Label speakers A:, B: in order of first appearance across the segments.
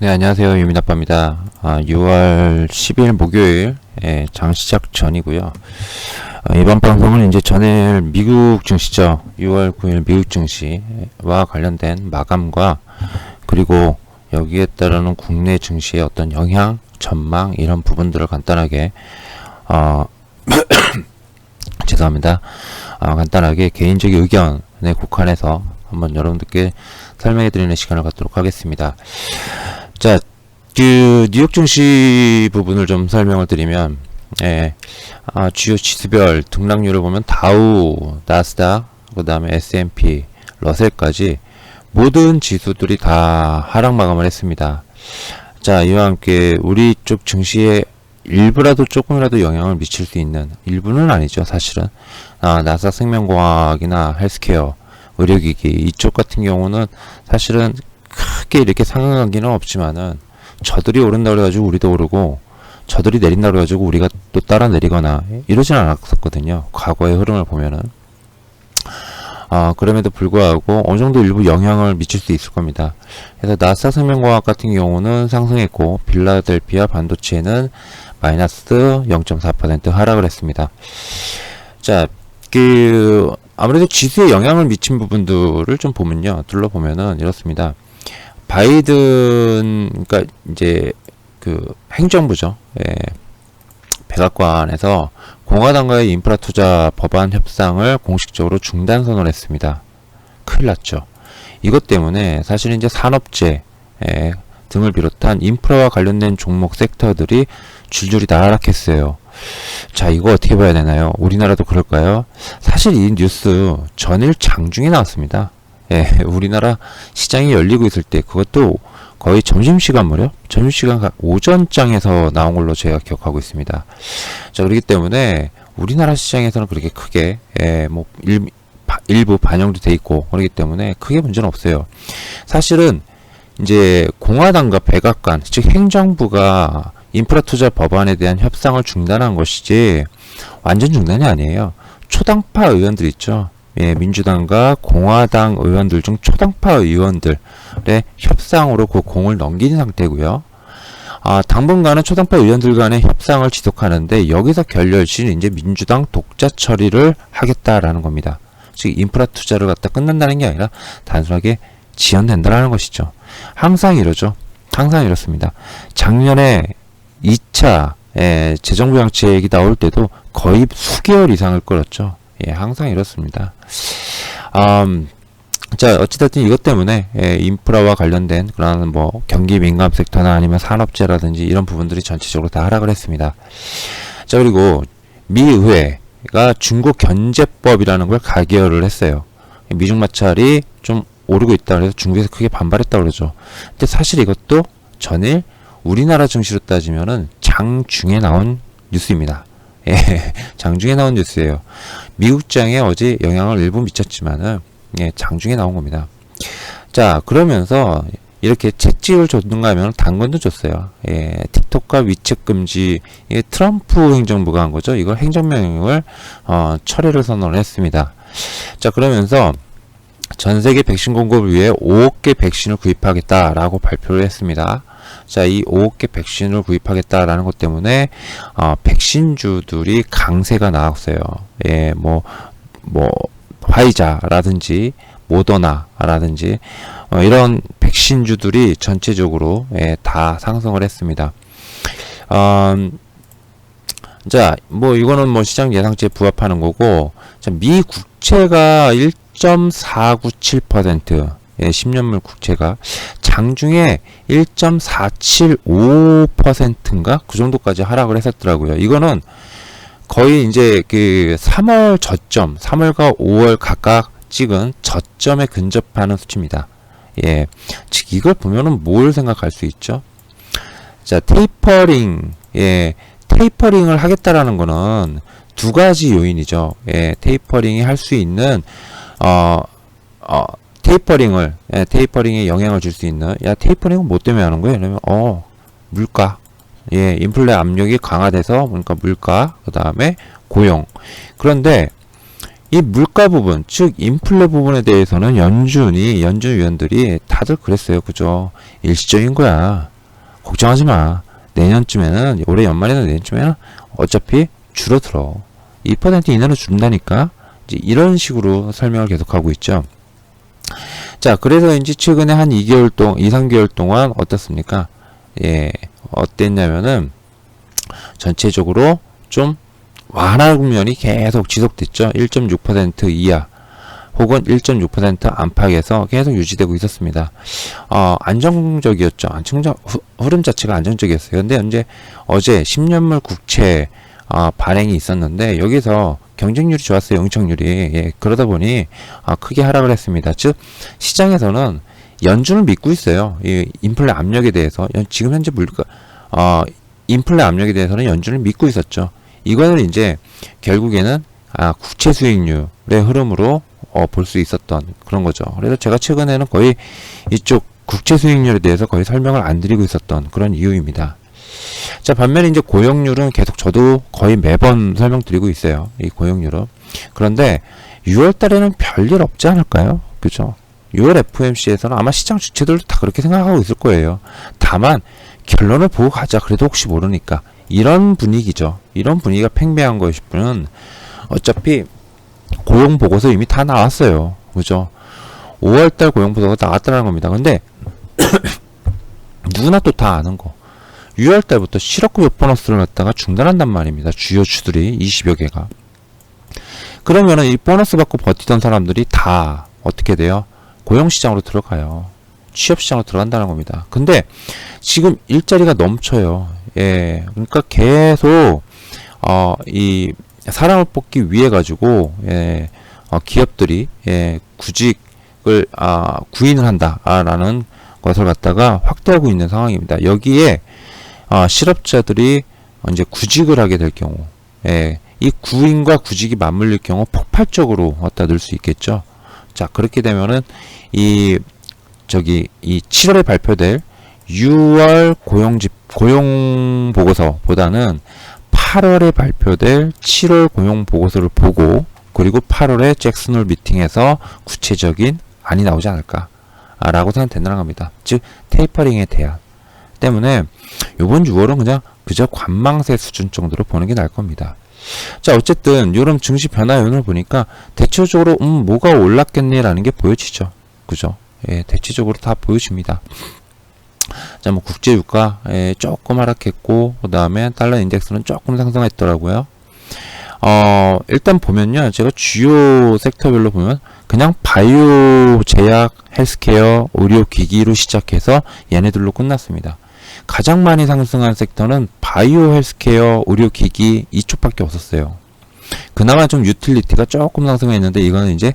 A: 네, 안녕하세요. 유민아빠입니다. 아, 6월 10일 목요일, 예, 장 시작 전이고요. 아, 이번 방송은 이제 전일 미국 증시죠. 6월 9일 미국 증시와 관련된 마감과 그리고 여기에 따르는 국내 증시의 어떤 영향, 전망, 이런 부분들을 간단하게, 어, 죄송합니다. 아, 간단하게 개인적인 의견에 국한해서 한번 여러분들께 설명해 드리는 시간을 갖도록 하겠습니다. 자, 그 뉴욕 증시 부분을 좀 설명을 드리면 예, 아, 주요 지수별 등락률을 보면 다우, 나스닥, 그 다음에 S&P, 러셀까지 모든 지수들이 다 하락 마감을 했습니다. 자, 이와 함께 우리 쪽 증시에 일부라도 조금이라도 영향을 미칠 수 있는 일부는 아니죠, 사실은. 아, 나스닥 생명공학이나 헬스케어, 의료기기 이쪽 같은 경우는 사실은 크게 이렇게 상승하기는 없지만은 저들이 오른다 그래가지고 우리도 오르고 저들이 내린다 그래가지고 우리가 또 따라 내리거나 이러진 않았었거든요. 과거의 흐름을 보면은 아 그럼에도 불구하고 어느 정도 일부 영향을 미칠 수 있을 겁니다. 그래서 나스닥 생명과학 같은 경우는 상승했고 빌라델피아 반도체는 마이너스 0.4% 하락을 했습니다. 자, 그 아무래도 지수에 영향을 미친 부분들을 좀 보면요. 둘러보면은 이렇습니다. 바이든 그러니까 이제 그 행정부죠. 예. 백악관에서 공화당과의 인프라 투자 법안 협상을 공식적으로 중단 선언했습니다. 큰일 났죠. 이것 때문에 사실 이제 산업재 예, 등을 비롯한 인프라와 관련된 종목 섹터들이 줄줄이 다 하락했어요. 자, 이거 어떻게 봐야 되나요? 우리나라도 그럴까요? 사실 이 뉴스 전일 장중에 나왔습니다. 예, 우리나라 시장이 열리고 있을 때 그것도 거의 점심시간 무렵? 점심시간 각 오전장에서 나온 걸로 제가 기억하고 있습니다. 자, 그렇기 때문에 우리나라 시장에서는 그렇게 크게, 예, 뭐, 일, 바, 일부 반영도 돼 있고, 그렇기 때문에 크게 문제는 없어요. 사실은 이제 공화당과 백악관, 즉 행정부가 인프라 투자 법안에 대한 협상을 중단한 것이지, 완전 중단이 아니에요. 초당파 의원들 있죠. 예, 민주당과 공화당 의원들 중 초당파 의원들의 협상으로 그 공을 넘긴 상태고요. 아, 당분간은 초당파 의원들 간의 협상을 지속하는데 여기서 결렬시는 이제 민주당 독자 처리를 하겠다라는 겁니다. 즉 인프라 투자를 갖다 끝난다는 게 아니라 단순하게 지연된다라는 것이죠. 항상 이러죠. 항상 이렇습니다. 작년에 2차 예, 재정부 양책이 나올 때도 거의 수개월 이상을 끌었죠. 예, 항상 이렇습니다. 음, 자, 어찌됐든 이것 때문에 예, 인프라와 관련된 그런 뭐 경기 민감 섹터나 아니면 산업재라든지 이런 부분들이 전체적으로 다 하락을 했습니다. 자, 그리고 미 의회가 중국 견제법이라는 걸 가결을 했어요. 미중 마찰이 좀 오르고 있다 그래서 중국에서 크게 반발했다 그러죠. 근데 사실 이것도 전일 우리나라 증시로 따지면은 장중에 나온 뉴스입니다. 예, 장중에 나온 뉴스예요. 미국장에 어제 영향을 일부 미쳤지만은 예, 장중에 나온 겁니다. 자, 그러면서 이렇게 채찍을 줬는가 하면 당근도 줬어요. 예, 틱톡과 위챗 금지, 이 트럼프 행정부가 한 거죠. 이걸 행정명령을 어, 철회를 선언했습니다. 자, 그러면서 전 세계 백신 공급을 위해 5억 개 백신을 구입하겠다라고 발표를 했습니다. 자, 이 5억 개 백신을 구입하겠다라는 것 때문에 어, 백신주들이 강세가 나왔어요. 예, 뭐, 뭐, 화이자라든지 모더나라든지 어, 이런 백신주들이 전체적으로 예, 다 상승을 했습니다. 음, 자, 뭐 이거는 뭐 시장 예상치에 부합하는 거고, 자, 미 국채가 1.497% 예, 10년물 국채가 장중에 1.475%인가 그 정도까지 하락을 했었더라고요. 이거는 거의 이제 그 3월 저점, 3월과 5월 각각 찍은 저점에 근접하는 수치입니다. 예. 즉 이걸 보면은 뭘 생각할 수 있죠? 자, 테이퍼링. 예. 테이퍼링을 하겠다라는 거는 두 가지 요인이죠. 예. 테이퍼링이 할 수 있는 어, 어, 테이퍼링을 예, 테이퍼링에 영향을 줄 수 있는 야 테이퍼링은 뭐 때문에 하는 거예요? 그러면 어 물가 예 인플레 압력이 강화돼서 그러니까 물가 그 다음에 고용 그런데 이 물가 부분, 즉 인플레 부분에 대해서는 연준이 연준 위원들이 다들 그랬어요. 그죠? 일시적인 거야. 걱정하지 마. 내년쯤에는 올해 연말이나 내년쯤에는 어차피 줄어들어. 2% 이내로 준다니까. 이런 식으로 설명을 계속하고 있죠. 자, 그래서 이제 최근에 한 2개월 동안, 2, 3개월 동안 어떻습니까? 예, 어땠냐면은 전체적으로 좀 완화 국면이 계속 지속됐죠. 1.6% 이하 혹은 1.6% 안팎에서 계속 유지되고 있었습니다. 어, 안정적이었죠. 안정적 후- 흐름 자체가 안정적이었어요. 근데 이제 어제 10년물 국채 어, 발행이 있었는데 여기서 경쟁률이 좋았어요. 응착률이. 예, 그러다 보니 아, 크게 하락을 했습니다. 즉 시장에서는 연준을 믿고 있어요. 이 인플레 압력에 대해서 연- 지금 현재 물가 어, 인플레 압력에 대해서는 연준을 믿고 있었죠. 이거는 이제 결국에는 아, 국채 수익률의 흐름으로 어, 볼 수 있었던 그런 거죠. 그래서 제가 최근에는 거의 이쪽 국채 수익률에 대해서 거의 설명을 안 드리고 있었던 그런 이유입니다. 자, 반면에 이제 고용률은 계속 저도 거의 매번 설명드리고 있어요. 이 고용률은. 그런데 6월 달에는 별일 없지 않을까요? 그죠? 6월 FOMC에서는 아마 시장 주체들도 다 그렇게 생각하고 있을 거예요. 다만 결론을 보고 가자. 그래도 혹시 모르니까. 이런 분위기죠. 이런 분위기가 팽배한 것일 뿐은 어차피 고용 보고서 이미 다 나왔어요. 그죠? 5월달 고용 보고서가 나왔다는 겁니다. 근데 누구나 또 다 아는 거. 6월 달부터 실업급여 보너스를 갖다가 중단한단 말입니다. 주요 주들이 20여 개가. 그러면은 이 보너스 받고 버티던 사람들이 다 어떻게 돼요? 고용시장으로 들어가요. 취업시장으로 들어간다는 겁니다. 근데 지금 일자리가 넘쳐요. 예. 그러니까 계속, 어, 이, 사람을 뽑기 위해 가지고, 예, 어, 기업들이, 예, 구직을, 아, 구인을 한다라는 것을 갖다가 확대하고 있는 상황입니다. 여기에, 아, 실업자들이 이제 구직을 하게 될 경우, 예, 이 구인과 구직이 맞물릴 경우 폭발적으로 갖다 늘 수 있겠죠. 자, 그렇게 되면은 이 저기 이 7월에 발표될 6월 고용집 고용 보고서보다는 8월에 발표될 7월 고용 보고서를 보고 그리고 8월에 잭슨홀 미팅에서 구체적인 안이 나오지 않을까라고 생각된다는 겁니다. 즉 테이퍼링에 대한 때문에 이번 6월은 그냥 그저 관망세 수준 정도로 보는 게 나을 겁니다. 자, 어쨌든 요런 증시 변화 요인을 보니까 대체적으로 음 뭐가 올랐겠네라는 게 보여지죠. 그죠? 예, 대체적으로 다 보여집니다. 자, 뭐 국제 유가 예, 조금 하락했고 그다음에 달러 인덱스는 조금 상승했더라고요. 어, 일단 보면요. 제가 주요 섹터별로 보면 그냥 바이오, 제약, 헬스케어, 의료 기기로 시작해서 얘네들로 끝났습니다. 가장 많이 상승한 섹터는 바이오, 헬스케어, 의료 기기 이쪽밖에 없었어요. 그나마 좀 유틸리티가 조금 상승했는데 이거는 이제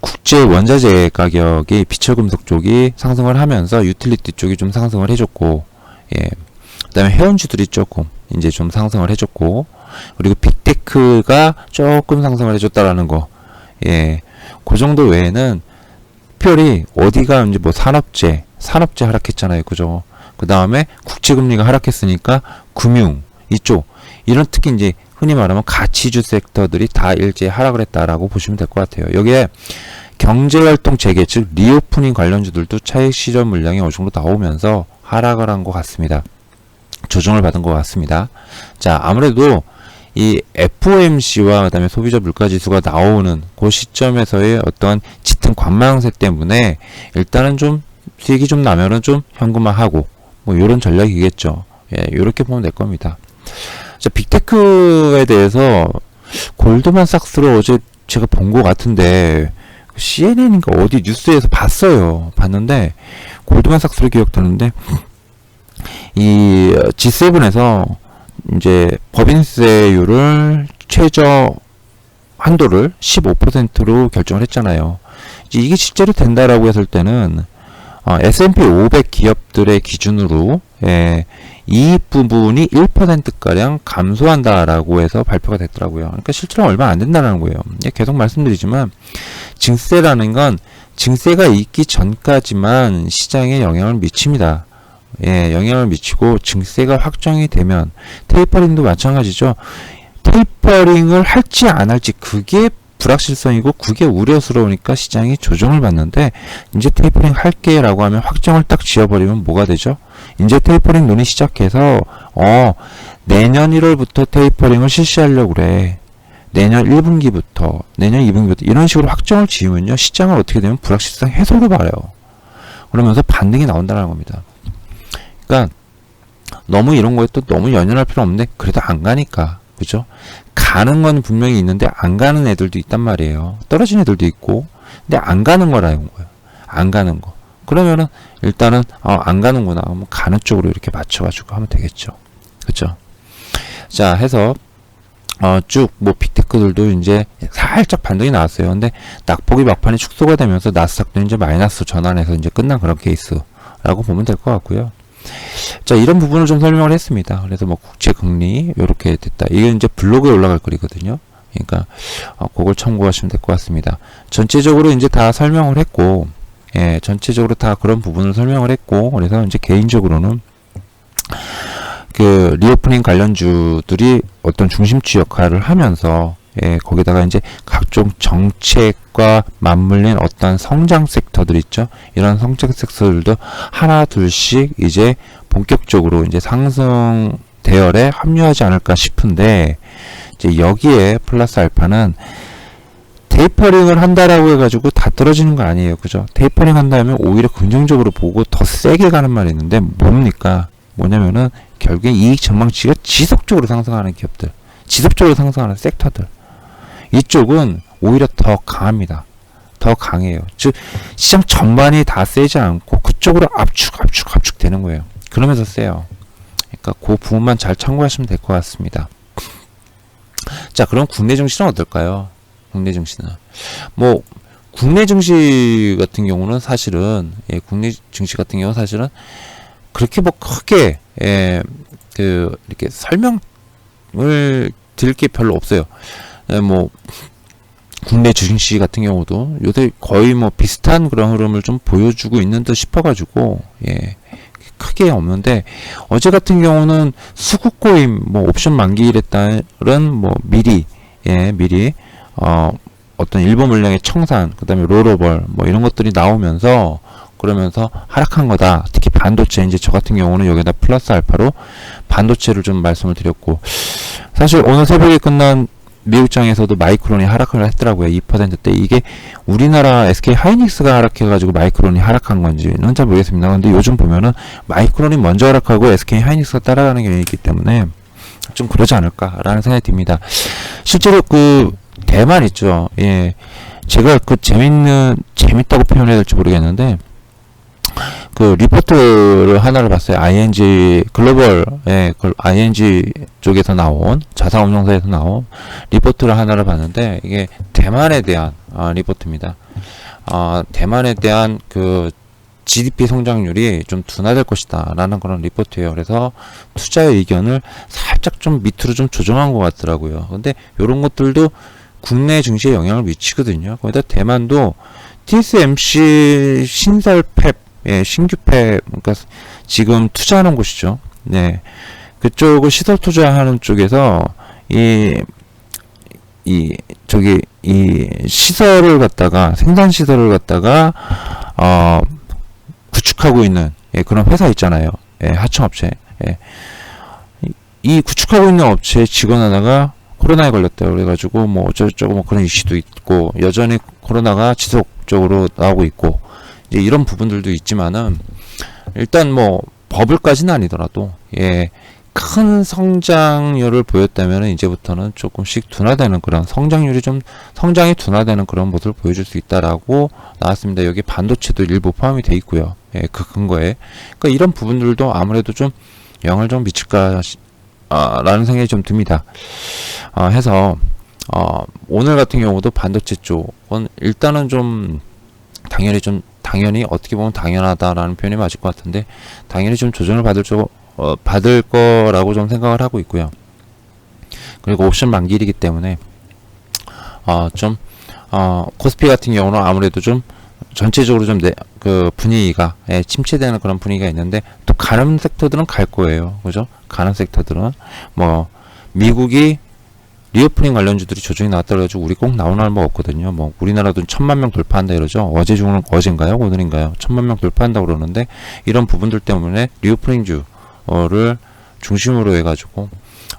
A: 국제 원자재 가격이 비철금속 쪽이 상승을 하면서 유틸리티 쪽이 좀 상승을 해줬고, 예. 그다음에 해운주들이 조금 이제 좀 상승을 해줬고, 그리고 빅테크가 조금 상승을 해줬다라는 거, 예. 그 정도 외에는 특별히 어디가 이제 뭐 산업재, 산업재 하락했잖아요, 그죠? 그 다음에 국채금리가 하락했으니까 금융 이쪽 이런 특히 이제 흔히 말하면 가치주 섹터들이 다 일제히 하락을 했다라고 보시면 될 것 같아요. 여기에 경제활동 재개 즉 리오프닝 관련주들도 차익 실현 물량이 어느 정도 나오면서 하락을 한 것 같습니다. 조정을 받은 것 같습니다. 자 아무래도 이 FOMC와 그다음에 소비자 물가 지수가 나오는 그 시점에서의 어떤 짙은 관망세 때문에 일단은 좀 수익이 좀 나면은 좀 현금화하고 뭐 요런 전략이겠죠. 예, 요렇게 보면 될 겁니다. 자, 빅테크에 대해서 골드만삭스로 어제 제가 본 것 같은데 CNN인가 어디 뉴스에서 봤어요. 봤는데 골드만삭스로 기억되는데 이 G7에서 이제 법인세율을 최저 한도를 15%로 결정을 했잖아요. 이게 실제로 된다라고 했을 때는 어, S&P 500 기업들의 기준으로 예, 이 부분이 1%가량 감소한다라고 해서 발표가 됐더라고요. 그러니까 실제로 얼마 안 된다는 거예요. 예, 계속 말씀드리지만 증세라는 건 증세가 있기 전까지만 시장에 영향을 미칩니다. 예, 영향을 미치고 증세가 확정이 되면 테이퍼링도 마찬가지죠. 테이퍼링을 할지 안 할지 그게 불확실성이고 그게 우려스러우니까 시장이 조정을 받는데 이제 테이퍼링 할게 라고 하면 확정을 딱 지어버리면 뭐가 되죠? 이제 테이퍼링 논의 시작해서 어 내년 1월부터 테이퍼링을 실시하려고 그래. 내년 1분기부터 내년 2분기부터 이런 식으로 확정을 지으면요 시장은 어떻게 되면 불확실성 해소로 봐요. 그러면서 반등이 나온다는 겁니다. 그러니까 너무 이런 거에 또 너무 연연할 필요 없는데 그래도 안 가니까 그죠? 가는 건 분명히 있는데 안 가는 애들도 있단 말이에요. 떨어진 애들도 있고 근데 안 가는 거라는 거예요. 안 가는 거. 그러면은 일단은 어, 안 가는구나. 그러면 가는 쪽으로 이렇게 맞춰가지고 하면 되겠죠. 그죠? 자 해서 어, 쭉, 뭐, 빅테크들도 이제 살짝 반등이 나왔어요. 근데 낙폭이 막판에 축소가 되면서 나스닥도 이제 마이너스 전환해서 이제 끝난 그런 케이스라고 보면 될 것 같고요. 자, 이런 부분을 좀 설명을 했습니다. 그래서 뭐, 국채 금리, 요렇게 됐다. 이게 이제 블로그에 올라갈 거리거든요. 그러니까, 어, 그걸 참고하시면 될 것 같습니다. 전체적으로 이제 다 설명을 했고, 예, 전체적으로 다 그런 부분을 설명을 했고, 그래서 이제 개인적으로는 그 리오프닝 관련주들이 어떤 중심주 역할을 하면서 예, 거기다가 이제 각종 정책과 맞물린 어떤 성장 섹터들 있죠. 이런 성장 섹터들도 하나 둘씩 이제 본격적으로 이제 상승 대열에 합류하지 않을까 싶은데 이제 여기에 플러스 알파는 테이퍼링을 한다라고 해가지고 다 떨어지는 거 아니에요. 그죠? 테이퍼링 한다면 오히려 긍정적으로 보고 더 세게 가는 말이 있는데 뭡니까? 뭐냐면은 결국에 이익 전망치가 지속적으로 상승하는 기업들, 지속적으로 상승하는 섹터들. 이쪽은 오히려 더 강합니다. 더 강해요. 즉 시장 전반이 다 세지 않고 그쪽으로 압축, 압축, 압축 되는 거예요. 그러면서 세요. 그러니까 그 부분만 잘 참고하시면 될 것 같습니다. 자, 그럼 국내 증시는 어떨까요? 국내 증시는 뭐 국내 증시 같은 경우는 사실은 예, 국내 증시 같은 경우는 사실은 그렇게 뭐 크게 예, 그 이렇게 설명을 드릴 게 별로 없어요. 예, 뭐 국내 주식시 같은 경우도 요새 거의 뭐 비슷한 그런 흐름을 좀 보여주고 있는 듯 싶어가지고 예 크게 없는데 어제 같은 경우는 수급 고임 뭐 옵션 만기일에 따른 뭐 미리 예 미리 어 어떤 일본 물량의 청산 그다음에 롤오벌 뭐 이런 것들이 나오면서 그러면서 하락한 거다. 특히 반도체 이제 저 같은 경우는 여기다 플러스 알파로 반도체를 좀 말씀을 드렸고 사실 오늘 새벽에 끝난 미국장에서도 마이크론이 하락을 했더라고요. 2%대 이게 우리나라 SK 하이닉스가 하락해가지고 마이크론이 하락한 건지는 잘 모르겠습니다. 근데 요즘 보면은 마이크론이 먼저 하락하고 SK 하이닉스가 따라가는 경향이 있기 때문에 좀 그러지 않을까라는 생각이 듭니다. 실제로 그 대만 있죠. 예. 제가 그 재밌는 재밌다고 표현해야 될지 모르겠는데 그 리포트를 하나를 봤어요. ING 글로벌 예, 그 ING 쪽에서 나온 자산운용사에서 나온 리포트를 하나를 봤는데 이게 대만에 대한 아, 리포트입니다. 아, 대만에 대한 그 GDP 성장률이 좀 둔화될 것이다 라는 그런 리포트예요. 그래서 투자의 의견을 살짝 좀 밑으로 좀 조정한 것 같더라고요. 근데 이런 것들도 국내 증시에 영향을 미치거든요. 거기다 대만도 TSMC 신설 팹 예, 신규 팹, 그러니까 지금 투자하는 곳이죠. 네. 그쪽을 시설 투자하는 쪽에서 이, 이, 저기, 이 시설을 갖다가, 생산 시설을 갖다가, 어, 구축하고 있는, 예, 그런 회사 있잖아요. 예, 하청업체. 예. 이- 이 구축하고 있는 업체 직원 하나가 코로나에 걸렸다 그래가지고 뭐 어쩌고저쩌고 뭐 그런 이슈도 있고 여전히 코로나가 지속적으로 나오고 있고 이제 이런 부분들도 있지만은 일단 뭐 버블까지는 아니더라도 예. 큰 성장률을 보였다면 이제부터는 조금씩 둔화되는 그런 성장률이 좀 성장이 둔화되는 그런 모습을 보여줄 수 있다라고 나왔습니다. 여기 반도체도 일부 포함이 돼 있고요. 예, 그 근거에 그러니까 이런 부분들도 아무래도 좀 영향을 좀 미칠까 시- 아, 라는 생각이 좀 듭니다. 어, 해서 어, 오늘 같은 경우도 반도체 쪽은 일단은 좀 당연히 좀 당연히 어떻게 보면 당연하다라는 표현이 맞을 것 같은데 당연히 좀 조정을 받을 쪽 어, 받을 거라고 좀 생각을 하고 있고요. 그리고 옵션 만기이기 때문에 어, 좀 어, 코스피 같은 경우는 아무래도 좀 전체적으로 좀 그 분위기가 예, 침체되는 그런 분위기가 있는데 또 가는 섹터들은 갈 거예요. 그죠? 가는 섹터들은 뭐 미국이 리오프닝 관련주들이 조정이 나왔다 그래가지고 우리 꼭 나오는 할바 없거든요. 뭐 우리나라도 천만 명 돌파한다 이러죠. 어제 중은 어젠가요? 오늘인가요? 천만 명 돌파한다 그러는데 이런 부분들 때문에 리오프닝주를 중심으로 해가지고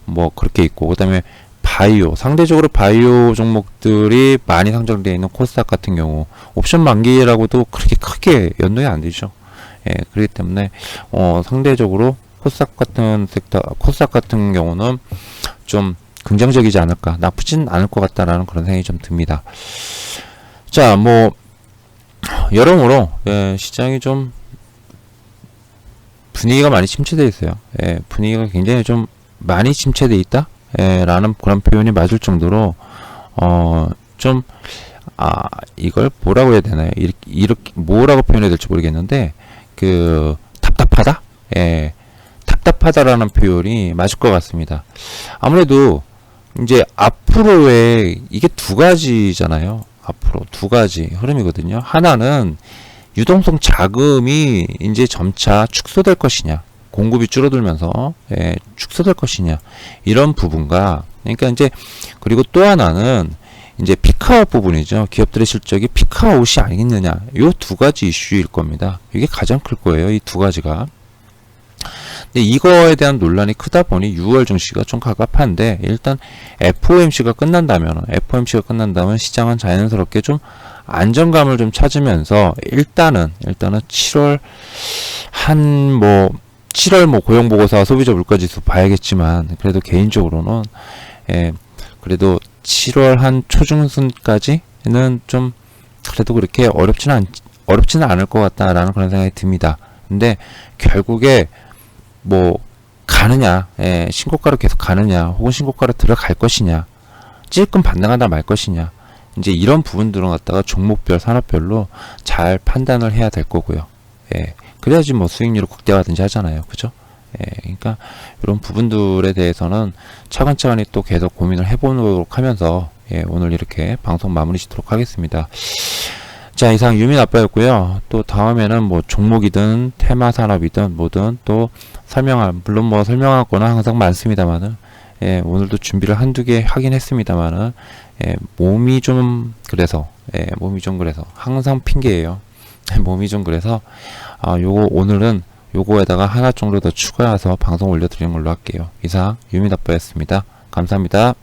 A: 뭐 그렇게 있고 그다음에 바이오 상대적으로 바이오 종목들이 많이 상장되어 있는 코스닥 같은 경우 옵션 만기라고도 그렇게 크게 연동이 안 되죠. 예, 그렇기 때문에 어 상대적으로 코스닥 같은 섹터 코스닥 같은 경우는 좀 긍정적이지 않을까 나쁘진 않을 것 같다라는 그런 생각이 좀 듭니다. 자, 뭐 여러모로 예, 시장이 좀 분위기가 많이 침체되어 있어요. 예, 분위기가 굉장히 좀 많이 침체되어 있다. 예, 라는 그런 표현이 맞을 정도로 어, 좀 아, 이걸 뭐라고 해야 되나요? 이렇게, 이렇게 뭐라고 표현해야 될지 모르겠는데 그 답답하다? 예. 답답하다라는 표현이 맞을 것 같습니다. 아무래도 이제 앞으로의 이게 두 가지잖아요. 앞으로 두 가지 흐름이거든요. 하나는 유동성 자금이 이제 점차 축소될 것이냐, 공급이 줄어들면서 예, 축소될 것이냐 이런 부분과 그러니까 이제 그리고 또 하나는 이제 피카아웃 부분이죠. 기업들의 실적이 피카아웃이 아니겠느냐. 요 두 가지 이슈일 겁니다. 이게 가장 클 거예요. 이 두 가지가. 근데 이거에 대한 논란이 크다 보니 6월 증시가 좀 가깝한데 일단 FOMC가 끝난다면 FOMC가 끝난다면 시장은 자연스럽게 좀 안정감을 좀 찾으면서 일단은 일단은 7월 한 뭐 7월 뭐 고용 보고서와 소비자 물가 지수 봐야겠지만 그래도 개인적으로는 예 그래도 7월 한 초중순까지는 좀 그래도 그렇게 어렵지는 않 어렵지는 않을 것 같다라는 그런 생각이 듭니다. 근데 결국에 뭐 가느냐, 예, 신고가로 계속 가느냐, 혹은 신고가로 들어갈 것이냐, 찔끔 반등하다 말 것이냐, 이제 이런 부분들은 갖다가 종목별, 산업별로 잘 판단을 해야 될 거고요. 예, 그래야지 뭐 수익률을 극대화하든지 하잖아요, 그죠? 예, 그러니까 이런 부분들에 대해서는 차근차근히 또 계속 고민을 해보도록 하면서 예, 오늘 이렇게 방송 마무리 짓도록 하겠습니다. 자, 이상 유민 아빠였고요. 또 다음에는 뭐 종목이든 테마 산업이든 뭐든 또 설명할 물론 뭐 설명할 거는 항상 많습니다만은 예, 오늘도 준비를 한두 개 하긴 했습니다만은 예, 몸이 좀 그래서 예, 몸이 좀 그래서 항상 핑계예요. 몸이 좀 그래서 아, 요거 오늘은 요거에다가 하나 정도 더 추가해서 방송 올려드리는 걸로 할게요. 이상 유민 아빠였습니다. 감사합니다.